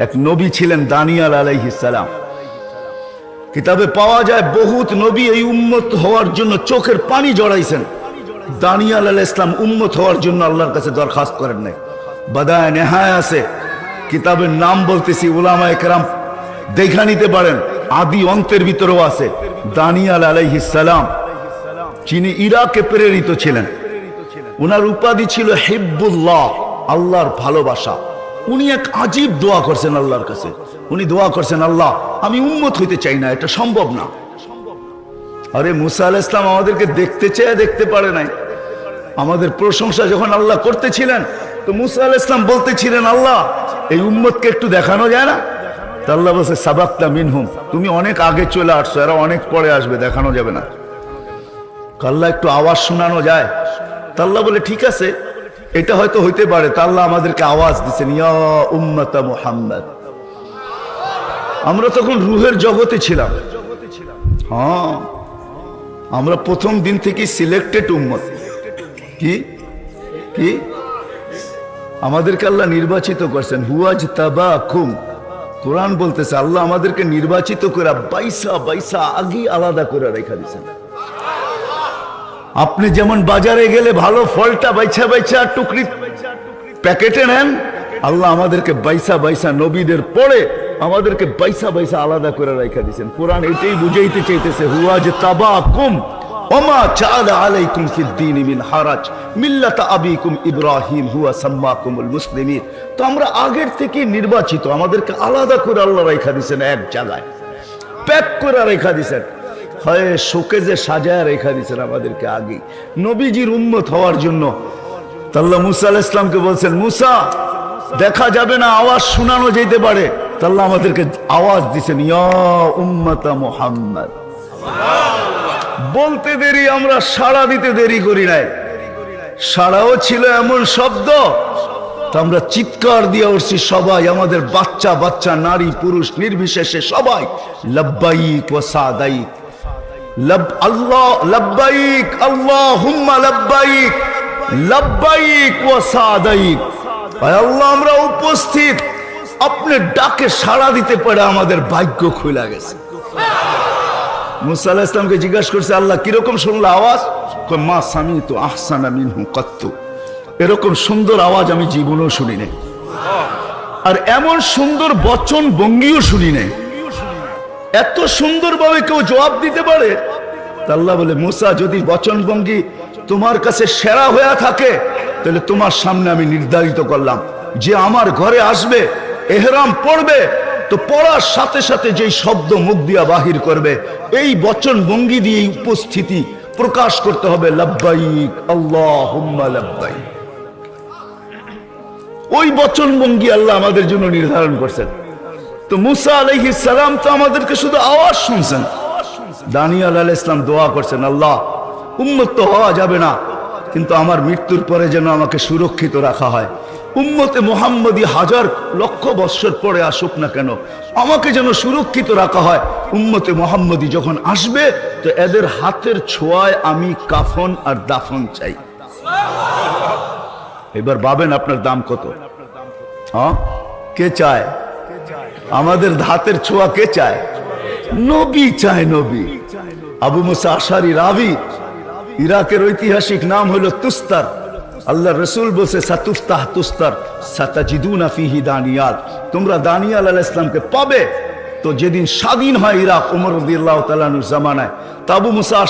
এক নবী ছিলেন দানিয়াল আলাইহিসালাম কিতাবে পাওয়া যায় বহুত নবী এই উম্মত হওয়ার জন্য চোখের পানি জড়াইছেন। দানিয়াল আলাহ ইসলাম উম্মত হওয়ার জন্য আল্লাহর কাছে দরখাস্ত করেন নাই। বাদায় নেহায় আছে। কিতাবের নাম বলতেছি উলামা একরাম দেখা নিতে পারেন। আদি অন্তের ভিতরেও আছে। দানিয়াল আলাইহিসালাম যিনি ইরাকে প্রেরিত ছিলেন। ওনার উপাধি ছিল হিব্বুল্লাহ, আল্লাহর ভালোবাসা। উনি এক আজীব দোয়া করছেন আল্লাহর কাছে। উনি দোয়া করছেন, আল্লাহ, আমি উন্মত হইতে চাই না, এটা সম্ভব না। আরে মুসা আল ইসলাম আমাদেরকে দেখতে চেয়ে দেখতে পারে নাই। আমাদের প্রশংসা যখন আল্লাহ করতেছিলেন, তো মুসা আল ইসলাম বলতেছিলেন, আল্লাহ, এই উম্মতকে একটু দেখানো যায় না? আল্লাহ বলছে, সাবাক্তা মিনহুম, তুমি অনেক আগে চলে আসছো, এরা অনেক পরে আসবে, দেখানো যাবে না। কাল্লা একটু আওয়াজ শোনানো যায়। তাল্লা বলে, ঠিক আছে এটা হয়তো হইতে পারে তাল্লা আমাদেরকে আওয়াজ দিচ্ছেন ইয়া উম্মতা মুহাম্মদ। আমরা তখন রুহের জগতে ছিলাম। হ্যাঁ আমরা প্রথম দিন থেকে সিলেক্টেড উম্মত। কি? কি? আমাদেরকে আল্লাহ নির্বাচিত করছেন। হুয়াজ তাবা খুম কোরআন বলতেছে, আল্লাহ আমাদেরকে নির্বাচিত করে বাইসা বাইসা আগে আলাদা করে রেখা দিয়েছেন আপনি যেমন বাজারে গেলে ভালো ফলটা বাইছা বাইছা টুকরি প্যাকেটে নেন, আল্লাহ আমাদেরকে বাইসা বাইসা নবীদের পড়ে আমাদেরকে বাইসা বাইসা আলাদা করে রেখা দিয়েছেন। কোরআন এটাই বুঝাইতে চাইতেছে, হুয়া যে তাবা কুম মিল্লাত আবিকুম হুয়া তো আমরা আগের নির্বাচিত, আমাদেরকে আলাদা করে আল্লাহ রেখা দিয়েছেন এক জায়গায়। প্যাক করে রেখা দিয়েছেন। হয় শোকেজে সাজায় রেখা দিয়েছেন আমাদেরকে আগে নবীজির উন্মত হওয়ার জন্য। তাল্লা মুসা আল ইসলামকে বলছেন, মুসা, দেখা যাবে না, আওয়াজ শোনানো যেতে পারে। তাল্লা আমাদেরকে আওয়াজ মোহাম্মদ। বলতে দেরি, আমরা সাড়া দিতে দেরি করি নাই। সাড়াও ছিল এমন শব্দ। তো আমরা চিৎকার দিয়ে উঠছি, সবাই, আমাদের বাচ্চা বাচ্চা, নারী, পুরুষ, নির্বিশেষে সবাই, লব্বাইক ও সাদাইক। লব্বাইক আল্লাহ হুম্মা লব্বাইক লব্বাইক ও সাদাইক। আল্লাহ, আমরা উপস্থিত। আপনি ডাকে সাড়া দিতে পারে আমাদের ভাগ্য খুলে গেছে। মুসা আলাহ ইসলামকে জিজ্ঞাসা করছে, আল্লাহ কীরকম শুনলো আওয়াজ? মা সামি তো আহসানা মিনহু কত্তু। এরকম সুন্দর আওয়াজ আমি জীবনেও শুনি নাই। আর এমন সুন্দর বচন ভঙ্গিও শুনি নাই। এত সুন্দরভাবে কেউ জবাব দিতে পারে? আল্লাহ বলে, মুসা, যদি বচন ভঙ্গি তোমার কাছে সেরা হয়ে থাকে, তাহলে তোমার সামনে আমি নির্ধারিত করলাম। যে আমার ঘরে আসবে, এহরাম পড়বে, তো পড়ার সাথে সাথে যেই শব্দ মুখ দিয়া বাহির করবে, এই বচন ভঙ্গি দিয়ে উপস্থিতি প্রকাশ করতে হবে। লব্বাইক আল্লাহ লব্বাইক। ওই বচন ভঙ্গি আল্লাহ আমাদের জন্য নির্ধারণ করছেন। তো মুসা আলহি সালাম তো আমাদেরকে শুধু আওয়াজ শুনছেন। দানিয়াল আল ইসলাম দোয়া করছেন, আল্লাহ উন্মত্ত হওয়া যাবে না, কিন্তু আমার মৃত্যুর পরে যেন আমাকে সুরক্ষিত রাখা হয়। উম্মতে মোহাম্মদী হাজার লক্ষ বৎসর পরে আসুক না কেন, আমাকে যেন সুরক্ষিত রাখা হয়। উম্মতে মোহাম্মদী যখন আসবে, তো এদের হাতের ছোঁয়ায় আমি কাফন আর দাফন চাই। এবার ভাবেন আপনার দাম কত? হ্যাঁ? কে চায়? আমাদের হাতের ছোঁয়া কে চায়? নবী চায় নবী। আবু মুসা আশারি রাবি। ইরাকের ঐতিহাসিক নাম হলো তুস্তার। আল্লাহ রসুল বলছে, সাতুফতাহ তুস্তার, সাতাজিদুনা ফিহি দানিয়াল। তোমরা দানিয়াল ইসলামকে পাবে। তো যেদিন স্বাধীন হয় ইরাক, উমর রদিয়াল্লাহ তালানুর জামানায়। তাবু মুসা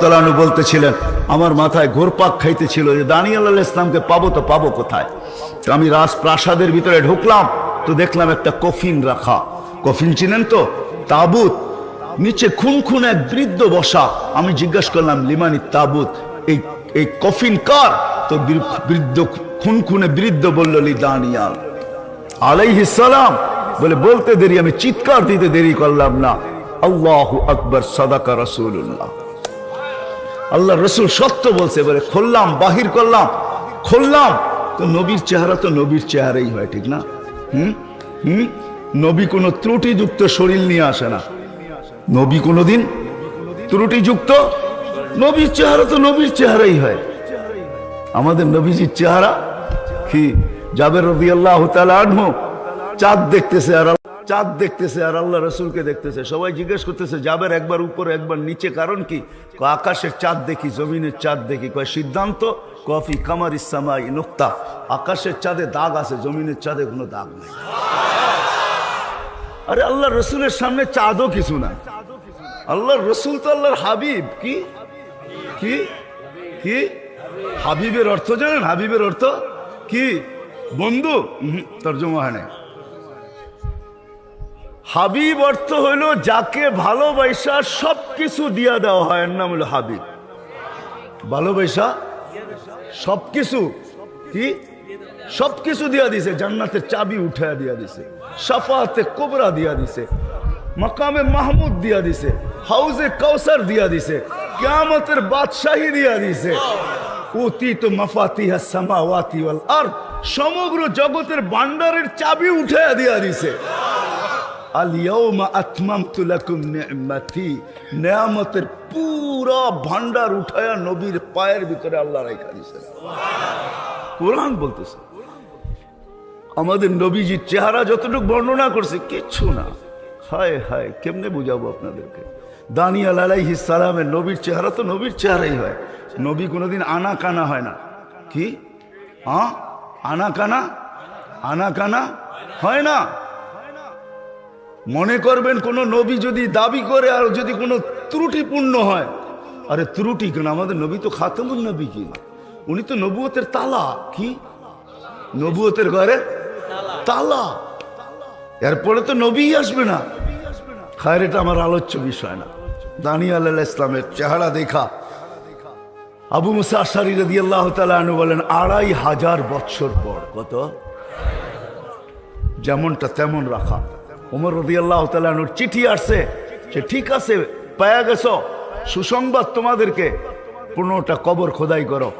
তালানু বলতেছিলেন, আমার মাথায় ঘোরপাক খাইতেছিল যে দানিয়াল আলাহ ইসলামকে পাবো তো পাবো কোথায়? তো আমি রাজপ্রাসাদের ভিতরে ঢুকলাম। তো দেখলাম একটা কফিন রাখা। কফিন চিনেন তো? তাবুত। নিচে খুন খুন এক বৃদ্ধ বসা। আমি জিজ্ঞাসা করলাম, লিমানি তাবুত, এই এই কফিন কার? তো বৃদ্ধ খুন খুনে বৃদ্ধ বলল লি দানিয়াল আলাইহিস সালাম। বলে, বলতে দেরি, আমি চিৎকার দিতে দেরি করলাম না। আল্লাহু আকবর, সাদাকা রাসূলুল্লাহ। আল্লাহ রসুল সত্য বলছে, বলে, খুললাম, বাহির করলাম। খুললাম। তো নবীর চেহারা তো নবীর চেহারাই হয়, ঠিক না? হুম? নবী কোনো ত্রুটিযুক্ত শরীর নিয়ে আসে না। নবী কোনোদিন ত্রুটিযুক্ত নবীর চেহারা তো নবীর চেহারাই হয়। আমাদের নবীজির চেহারা কি? জাবের রবি আল্লাহ আনহু চাঁদ দেখতেছে আর চাঁদ দেখতেছে আর আল্লাহ রসুলকে দেখতেছে। সবাই জিজ্ঞেস করতেছে যাবের একবার উপরে একবার নিচে কারণ কি? আকাশের চাঁদ দেখি, জমিনের চাঁদ দেখি। কয়, সিদ্ধান্ত কফি কামার ইসামাই নোক্তা। আকাশের চাঁদে দাগ আছে, জমিনের চাঁদে কোনো দাগ নেই। আরে আল্লাহ রসুলের সামনে চাঁদও কিছু না। আল্লাহর রসুল তো আল্লাহর হাবিব, কি? কি? কি? হাবিবের অর্থ জানেন? হাবিবের অর্থ কি? বন্ধু তর্জমা হয় হাবিব অর্থ হইল যাকে ভালোবাসা সব কিছু দিয়া দেওয়া হয়, এর নাম হলো হাবিব। ভালোবাসা সব কিছু কি? সব কিছু দিয়া দিছে, জান্নাতের চাবি উঠায়া দিয়া দিছে, সাফাতে কোবরা দিয়া দিছে, মাকামে মাহমুদ দিয়া দিছে, হাউজে কাউসার দিয়া দিছে, কিয়ামতের বাদশাহী দিয়া দিছে। সমগ্র জগতের ভান্ডারের চাবি উঠায়া দিয়া দিছে। আলিয়াউমা আতমামতু লাকুম নি'মাতি, নিয়ামতের পুরা ভান্ডার উঠায়া নবীর পায়ের ভিতরে আল্লাহ রাখা দিছে কোরআন বলতেছে, আমাদের নবীজির চেহারা যতটুকু বর্ণনা করছে, কিচ্ছু না। হায় হায়, কেমনে বুঝাবো আপনাদেরকে? দানিয়াল আলাইহি সালামের নবীর চেহারা তো নবীর চেহারাই হয়। নবী কোনোদিন আনা কানা হয় না। কি? আনা কানা আনা কানা হয় না? মনে করবেন কোন নবী যদি দাবি করে আর যদি কোনো ত্রুটিপূর্ণ হয়। আরে ত্রুটি কেন? আমাদের নবী তো খাতামুন নবী কি? উনি তো নবুয়তের তালা, কি? নবুয়তের ঘরে তালা। এরপরে তো নবী আসবে না। খায়ের, এটা আমার আলোচ্য বিষয় না। দানিয়াল আল্লাহ ইসলামের চেহারা দেখা। আবু মুসা আশারি রদি আল্লাহ তালু বলেন, আড়াই হাজার বৎসর পর, কত? যেমনটা তেমন রাখা। উমর রদি আল্লাহ তালুর চিঠি আসছে সে ঠিক আছে, পায়া গেছ। সুসংবাদ তোমাদেরকে। পনেরোটা কবর খোদাই করো।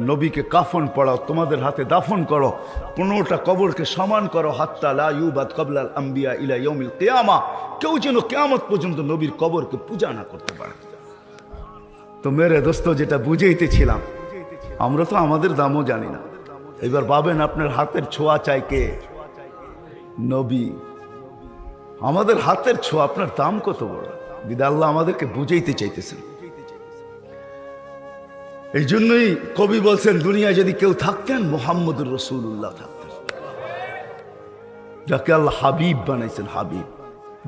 নবীকে কাফন পড়াও, তোমাদের হাতে দাফন করো। পনেরোটা কবরকে সমান করো। হাত্তা লা ইউবাদ কবলাল আম্বিয়া ইলা ইয়মিল কেয়ামা। কেউ যেন কেয়ামত পর্যন্ত নবীর কবরকে পূজা না করতে পারে। তো মেরে দোস্ত, যেটা বুঝেইতেছিলাম, আমরা তো আমাদের দামও জানি না। এবার ভাবেন আপনার হাতের ছোঁয়া চাই কে? নবী। আমাদের হাতের ছোঁয়া, আপনার দাম কত বড়? বিদা আল্লাহ আমাদেরকে বুঝাইতে চাইতেছেন। এই জন্যই কবি বলছেন, দুনিয়ায় যদি কেউ থাকতেন, মোহাম্মদুর রসুল্লাহ থাকতেন। যাকে আল্লাহ হাবিব বানাইছেন, হাবিব।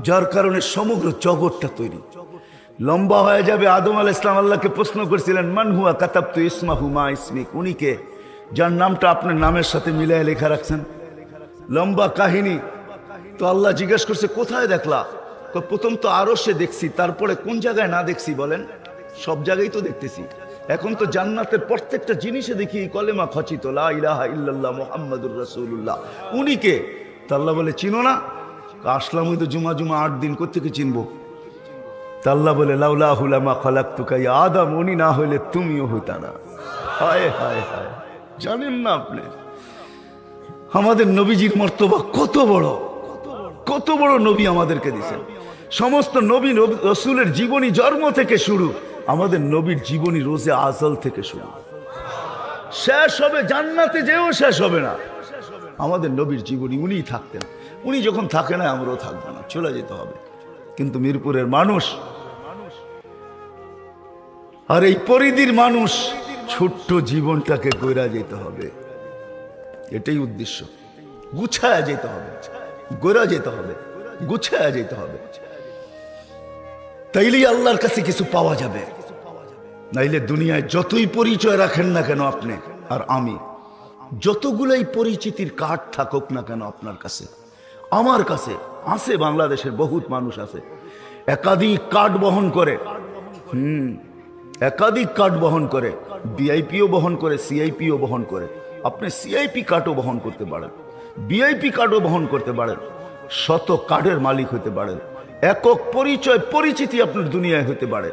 যার কারণে সমগ্র জগৎটা তৈরি। লম্বা হয়ে যাবে, আদম আল ইসলাম আল্লাহকে প্রশ্ন করছিলেন, মান হুয়া কাতাব তু ইসমা হুমা ইসমিক? উনিকে, যার নামটা আপনার নামের সাথে মিলায় লেখা রাখছেন। লম্বা কাহিনী তো আল্লাহ জিজ্ঞেস করছে, কোথায় দেখলা? প্রথম তো আরও সে দেখছি, তারপরে কোন জায়গায় না দেখছি বলেন? সব জায়গায় তো দেখতেছি। এখন তো জান্নাতের প্রত্যেকটা জিনিসে দেখি কলেমা খচিত ইলাহা ইল্লাল্লাহ মুহাম্মাদুর রাসূলুল্লাহ। উনি কে? তা আল্লাহ বলে, চিনো না? আসলাম তো জুমা জুমা আট দিন কোথেকে চিনবো? তা আল্লাহ বলে লাউলা হুলামা খালাক তুকাই আদম, উনি না হইলে তুমিও হইতা না। হায় হায় হায়। জানেন না আপনি? আমাদের নবীজির মর্তবা কত বড়। কত বড় নবী আমাদেরকে দিছেন সমস্ত নবী রসুলের জীবনী জন্ম থেকে শুরু, আমাদের নবীর জীবনী রোজে আজল থেকে শুরু। শেষ হবে, জান্নাতে যেও শেষ হবে না। আমাদের নবীর জীবনী উনিই থাকতেন। উনি যখন থাকে না, আমরাও থাকব না, চলে যেতে হবে। কিন্তু মিরপুরের মানুষ, আর এই পরিধির মানুষ, ছোট্ট জীবনটাকে গইরা যেতে হবে। এটাই উদ্দেশ্য। গুছায়া যেতে হবে। গোরা যেতে হবে, গুছায়া যেতে হবে। তাইলেই আল্লাহর কাছে কিছু পাওয়া যাবে। নাইলে দুনিয়ায় যতই পরিচয় রাখেন না কেন আপনি আর আমি, যতগুলাই পরিচিতির কার্ড থাকুক না কেন আপনার কাছে, আমার কাছে আছে, বাংলাদেশের বহুত মানুষ আছে, একাধিক কার্ড বহন করে, হুম, একাধিক কার্ড বহন করে বিআইপিও বহন করে, সিআইপিও বহন করে, আপনি সিআইপি কার্ডও বহন করতে পারেন। বিআইপি কার্ডও বহন করতে পারেন। শত কার্ডের মালিক হতে পারেন। একক পরিচয়, পরিচিতি আপনার দুনিয়ায় হতে পারে।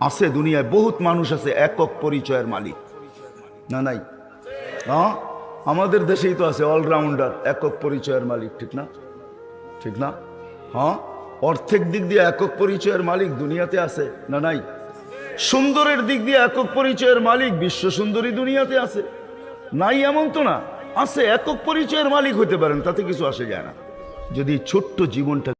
আছে দুনিয়ায় বহুত মানুষ আছে একক পরিচয়ের মালিক। না, নাই? হ্যাঁ আমাদের দেশেই তো আছে অলরাউন্ডার, একক পরিচয়ের মালিক, ঠিক না? ঠিক না? হ্যাঁ? অর্থের দিক দিয়ে একক পরিচয়ের মালিক দুনিয়াতে আছে, না, নাই? সুন্দরের দিক দিয়ে একক পরিচয়ের মালিক বিশ্ব সুন্দরী দুনিয়াতে আছে। নাই এমন তো না? আছে একক পরিচয়ের মালিক হতে পারেন তাতে কিছু আসে যায় না। যদি ছোট্ট জীবনটা